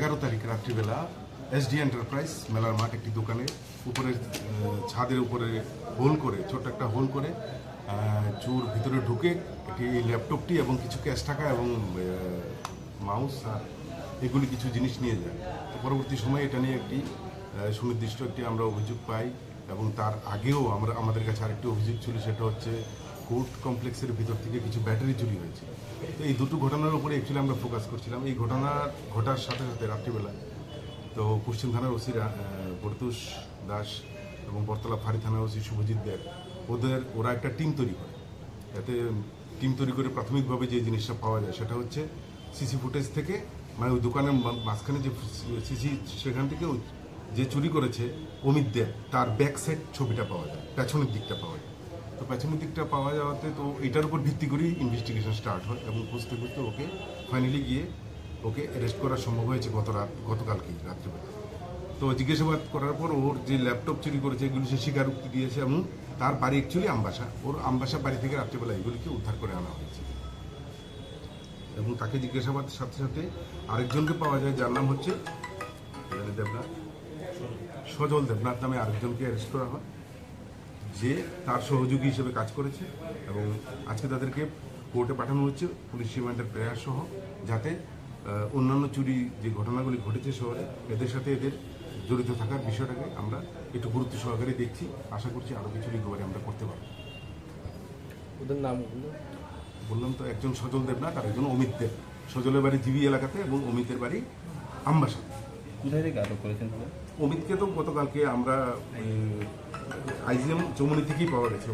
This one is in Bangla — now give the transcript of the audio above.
এগারো তারিখ রাত্রিবেলা এসডি এন্টারপ্রাইজ মেলার মাঠ একটি দোকানে উপরে ছাদের উপরে হোল করে, ছোট্ট একটা হোল করে চোর ভিতরে ঢুকে একটি ল্যাপটপটি এবং কিছু ক্যাশ টাকা এবং মাউস এগুলি কিছু জিনিস নিয়ে যায়। তো পরবর্তী সময়ে এটা নিয়ে একটি সুনির্দিষ্ট একটি আমরা অভিযোগ পাই এবং তার আগেও আমরা, আমাদের কাছে আরেকটি অভিযোগ ছিল, সেটা হচ্ছে কোর্ট কমপ্লেক্সের ভিতর থেকে কিছু ব্যাটারি চুরি হয়েছে। তো এই দুটো ঘটনার উপরে অ্যাকচুয়ালি আমরা ফোকাস করছিলাম। এই ঘটনা ঘটার সাথে সাথে রাত্রিবেলা তো পশ্চিম থানার ওসি বরতুষ দাস এবং বরতলা ফাঁড়ি থানার ওসি শুভজিৎ দেব, ওদের, ওরা একটা টিম তৈরি করে। যাতে টিম তৈরি করে প্রাথমিকভাবে যে জিনিসটা পাওয়া যায় সেটা হচ্ছে সিসি ফুটেজ থেকে মানে ওই দোকানের মাঝখানে যে সিসি সেখান থেকে যে চুরি করেছে অমিত দেব, তার ব্যাক সাইড ছবিটা পাওয়া যায়, পেছনের দিকটা পাওয়া যায়। তো দিকটা পাওয়া যাওয়াতে তো এটার উপর ভিত্তি করেই ইনভেস্টিগেশন স্টার্ট হয় এবং খুঁজতে খুঁজতে ওকে ফাইনালি গিয়ে ওকে অ্যারেস্ট করা সম্ভব হয়েছে গত রাত, গতকালকেই, রাত্রিবেলা। তো জিজ্ঞাসাবাদ করার পর ওর যে ল্যাপটপ চুরি করেছে, এগুলি সে স্বীকারোক্তি দিয়েছে এবং তার বাড়ি অ্যাকচুয়ালি আমবাসা। ওর আমবাসা বাড়ি থেকে রাত্রিবেলা এগুলিকে উদ্ধার করে আনা হয়েছে। এবং তাকে জিজ্ঞাসাবাদের সাথে সাথে আরেকজনকে পাওয়া যায়, যার নাম হচ্ছে দেবনাথ? সজল দেবনাথ নামে আরেকজনকে অ্যারেস্ট করা হয়। যে তার সহযোগী হিসেবে কাজ করেছে এবং আজকে তাদেরকে কোর্টে পাঠানো হচ্ছে পুলিশ রিমান্ডের প্রয়াস সহ যাতে অন্যান্য চুরি যে ঘটনাগুলি ঘটেছে শহরে এদের সাথে এদের জড়িত থাকার বিষয়টাকে আমরা একটু গুরুত্ব সহকারে দেখছি। আশা করছি আরও কিছু রিকভারি আমরা করতে পারব। ওদের নামগুলো বললাম তো একজন সজল দেবনাথ আর একজন অমিত দেব। সজলের বাড়ি জিবি এলাকাতে এবং অমিতের বাড়ি আমবাসা। কোথায় থেকে করেছেন? অমিতকে তো গতকালকে আমরা আইজিএম চৌমনি থেকেই পাওয়া গেছে।